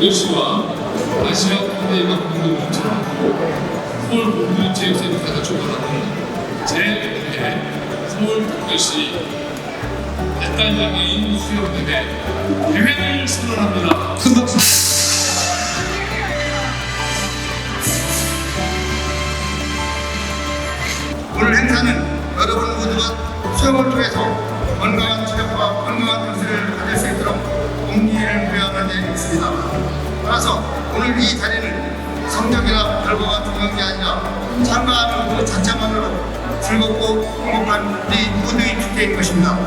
6시와 아시아 컴대이가 공동주최하고 서울 공동체육센터에서 주관하는 제1회 서울특별시 발달장애인 수영대회 대회를 선언합니다. 큰 박수! 오늘 행사는 여러분 모두가 수영을 통해서 건강한 체력과 건강한 있습니다. 따라서 오늘 이 자리는 성적이나 결과가 중요한 게 아니라 참가하는 그 자체만으로 즐겁고 행복한 우리 모두의 축제인 것입니다.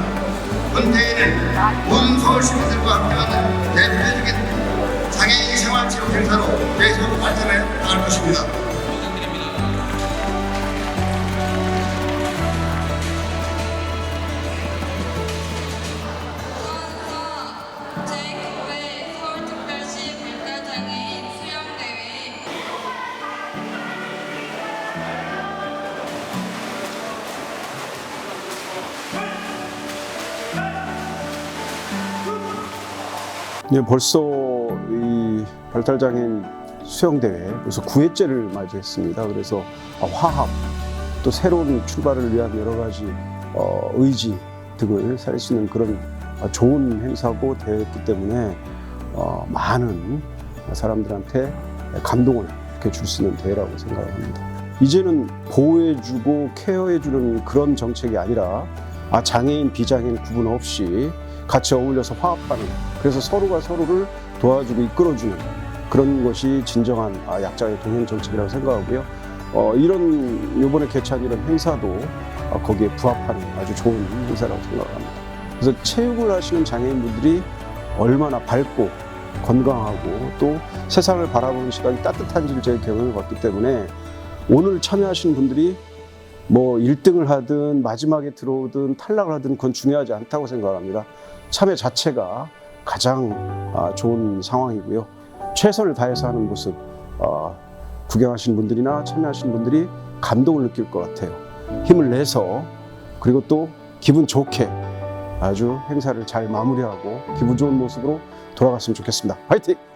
본 대회는 모든 서울 시민들과 함께하는 대표적인 장애인 생활체육 행사로 계속 발전해 나갈 것입니다. 네, 벌써 이 발달장애인 수영대회 그래서 9회째를 맞이했습니다. 그래서 어, 화합 또 새로운 출발을 위한 여러 가지 어, 의지 등을 살수 있는 그런 어, 좋은 행사고 대회였기 때문에 어, 많은 사람들한테 감동을 이렇게 줄 수 있는 대회라고 생각을 합니다. 이제는 보호해주고 케어해주는 그런 정책이 아니라 아, 장애인, 비장애인 구분 없이 같이 어울려서 화합하는 그래서 서로가 서로를 도와주고 이끌어주는 그런 것이 진정한 아, 약자의 동행 정책이라고 생각하고요. 어, 이런 이번에 개최한 이런 행사도 어, 거기에 부합하는 아주 좋은 행사라고 생각합니다. 그래서 체육을 하시는 장애인분들이 얼마나 밝고 건강하고 또 세상을 바라보는 시간이 따뜻한지를 제가 경험해 봤기 때문에 오늘 참여하신 분들이 뭐 1등을 하든 마지막에 들어오든 탈락을 하든 그건 중요하지 않다고 생각합니다. 참여 자체가 가장 아, 좋은 상황이고요. 최선을 다해서 하는 모습 어, 구경하신 분들이나 참여하신 분들이 감동을 느낄 것 같아요. 힘을 내서 그리고 또 기분 좋게 아주 행사를 잘 마무리하고 기분 좋은 모습으로 돌아갔으면 좋겠습니다. 화이팅!